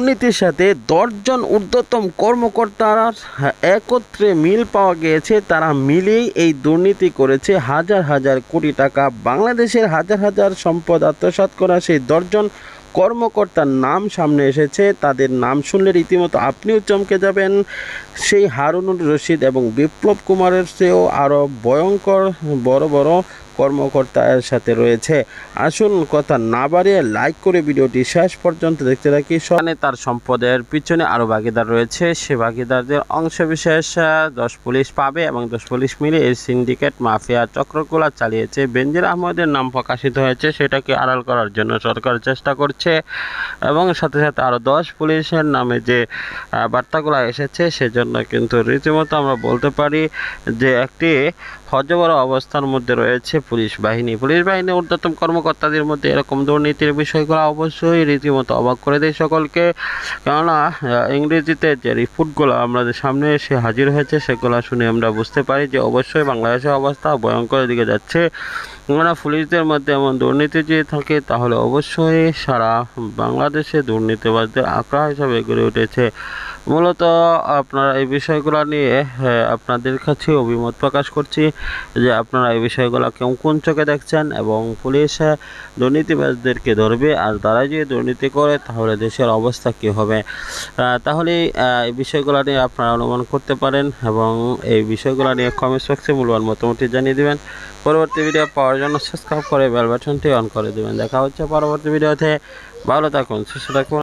দুর্নীতির সাথে দশজন ঊর্ধ্বতম কর্মকর্তার একত্রে মিল পাওয়া গিয়েছে। তারা মিলেই এই দুর্নীতি করেছে। হাজার হাজার কোটি টাকা। বাংলাদেশের হাজার হাজার সম্পদ আত্মসাৎ করা সেই দশজন কর্মকর্তার নাম সামনে এসেছে। তাদের নাম শুনলে রীতিমতো আপনিও চমকে যাবেন। সেই হারুনুর রশিদ এবং বিপ্লব কুমারের চেয়েও আরও ভয়ঙ্কর, বড় বড় কর্মকর্তার সাথে রয়েছে। আসুন কথা না বাড়িয়ে লাইক করে ভিডিওটি শেষ পর্যন্ত দেখতে থাকি। সেখানে তার সম্পদের পিছনে আরও ভাগিদার রয়েছে। সে ভাগিদারদের অংশবিশেষ দশ পুলিশ পাবে এবং দশ পুলিশ মিলে এই সিন্ডিকেট মাফিয়া চক্রগুলা চালিয়েছে। বেনজির আহমদের নাম প্রকাশিত হয়েছে, সেটাকে আড়াল করার জন্য সরকার চেষ্টা করছে এবং সাথে সাথে আরও দশ পুলিশের নামে যে বার্তাগুলো এসেছে, সেজন্য কিন্তু রীতিমতো আমরা বলতে পারি যে, একটি হজবর অবস্থার মধ্যে রয়েছে পুলিশ বাহিনী। পুলিশ বাহিনীর ঊর্ধ্বতম কর্মকর্তাদের মধ্যে এরকম দুর্নীতির বিষয়গুলো অবশ্যই রীতিমতো অবাক করে দেয় সকলকে। কেননা ইংরেজিতে যে রিপোর্টগুলো আমাদের সামনে এসে হাজির হয়েছে, সেগুলো শুনে আমরা বুঝতে পারি যে অবশ্যই বাংলাদেশের অবস্থা ভয়ঙ্কর দিকে যাচ্ছে। কেননা, পুলিশদের মধ্যে এমন দুর্নীতি যদি থাকে, তাহলে অবশ্যই সারা বাংলাদেশে দুর্নীতিবাজদের আঁকড়া হিসাবে গড়ে উঠেছে। মূলত আপনারা এই বিষয়গুলো নিয়ে হ্যাঁ, আপনাদের কাছে অভিমত প্রকাশ করছি যে আপনারা এই বিষয়গুলো কেমন কোন চোখে দেখছেন এবং পুলিশ আহ, দুর্নীতিবাজদেরকে ধরবে আর তারা যদি দুর্নীতি করে তাহলে দেশের অবস্থা কী হবে? তাহলে এই বিষয়গুলো নিয়ে আপনারা অনুমান করতে পারেন এবং এই বিষয়গুলো নিয়ে কমেন্টস বক্সে মূল্যবান মতামতটি জানিয়ে দেবেন। পরবর্তী ভিডিও পাওয়ার জন্য সাবস্ক্রাইব করে বেল বাটনটি অন করে দেবেন। দেখা হচ্ছে পরবর্তী ভিডিওতে ভালো থাকুন সুস্থ থাকুন।